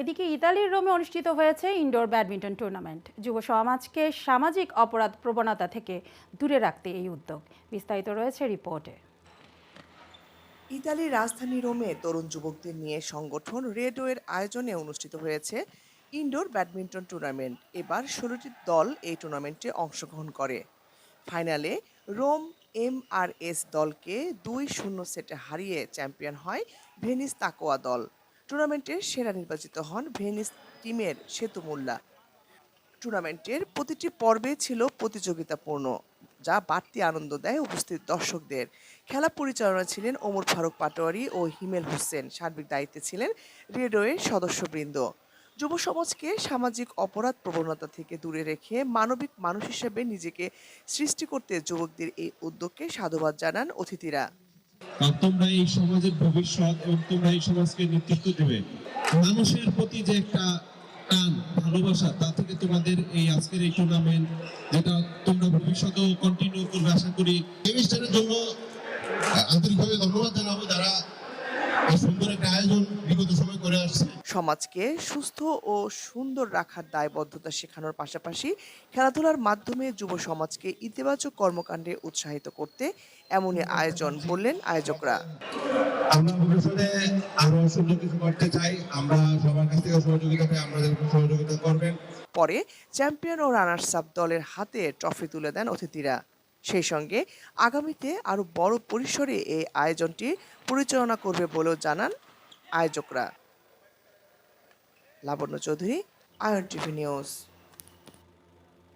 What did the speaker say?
এদিকে ইতালির রোমে অনুষ্ঠিত হয়েছে ইনডোর ব্যাডমিন্টন টুর্নামেন্ট। যুব সমাজকে সামাজিক অপরাধ প্রবণতা থেকে দূরে রাখতে এই উদ্যোগ। বিস্তারিত রয়েছে রিপোর্টে। ইতালির রাজধানী রোমে তরুণ যুবকদের নিয়ে সংগঠন রেডোয়ের আয়োজনে অনুষ্ঠিত হয়েছে ইনডোর ব্যাডমিন্টন টুর্নামেন্ট। এবার ষোলোটি দল এই টুর্নামেন্টে অংশগ্রহণ করে। ফাইনালে রোম এম আর এস দলকে দুই শূন্য সেটে হারিয়ে চ্যাম্পিয়ন হয় ভেনিস তাকোয়া দল। টুর্নামেন্টের সেরা নির্বাচিত হন ভেনিস টিমের সেতু মোল্লা। টুর্নামেন্টের প্রতিটি পর্বে ছিল প্রতিযোগিতাপূর্ণ, যা বাড়তি আনন্দ দেয় উপস্থিত দর্শকদের। খেলা পরিচালনা ছিলেন ওমর ফারুক পাটোয়ারি ও হিমেল হোসেন। সার্বিক দায়িত্বে ছিলেন রেডিওয়ের সদস্যবৃন্দ। যুব সমাজকে সামাজিক অপরাধ প্রবণতা থেকে দূরে রেখে মানবিক মানুষ হিসেবে নিজেকে সৃষ্টি করতে যুবকদের এই উদ্যোগকে সাধুবাদ জানান অতিথিরা। কারণ তোমরা এই সমাজের ভবিষ্যৎ এবং তোমরা এই সমাজকে নেতৃত্ব দেবে। মানুষের প্রতি যে একটা টান, ভালোবাসা, তা থেকে তোমাদের এই আজকের এই টুর্নামেন্ট যেটা তোমরা ভবিষ্যতেও কন্টিনিউ করবে, আশা করি। সেমিস্টারের জন্য আন্তরিকভাবে ধন্যবাদ জানাব যারা সুন্দর একটা আয়োজন বিগত সময় করে আসছে। সমাজকে সুস্থ ও সুন্দর রাখার দায়বদ্ধতা শেখানোর পাশাপাশি খেলাধুলার মাধ্যমে যুব সমাজকে ইতিবাচক কর্মকাণ্ডে উৎসাহিত করতে এমনই আয়োজন বললেন আয়োজকরা। আমরা ভবিষ্যতে আরও সুন্দর কিছু করতে চাই। আমরা সবার কাছ থেকে সহযোগিতা পাই আমাদের সহযোগিতা করবেন। পরে চ্যাম্পিয়ন ও রানার্স আপ দলের হাতে ট্রফি তুলে দেন অতিথিরা। সেই সঙ্গে আগামীতে আরও বড় পরিসরে এই আয়োজনটি পরিচালনা করবে বলেও জানান আয়োজকরা। Labonno Chowdhury Ayan TV news.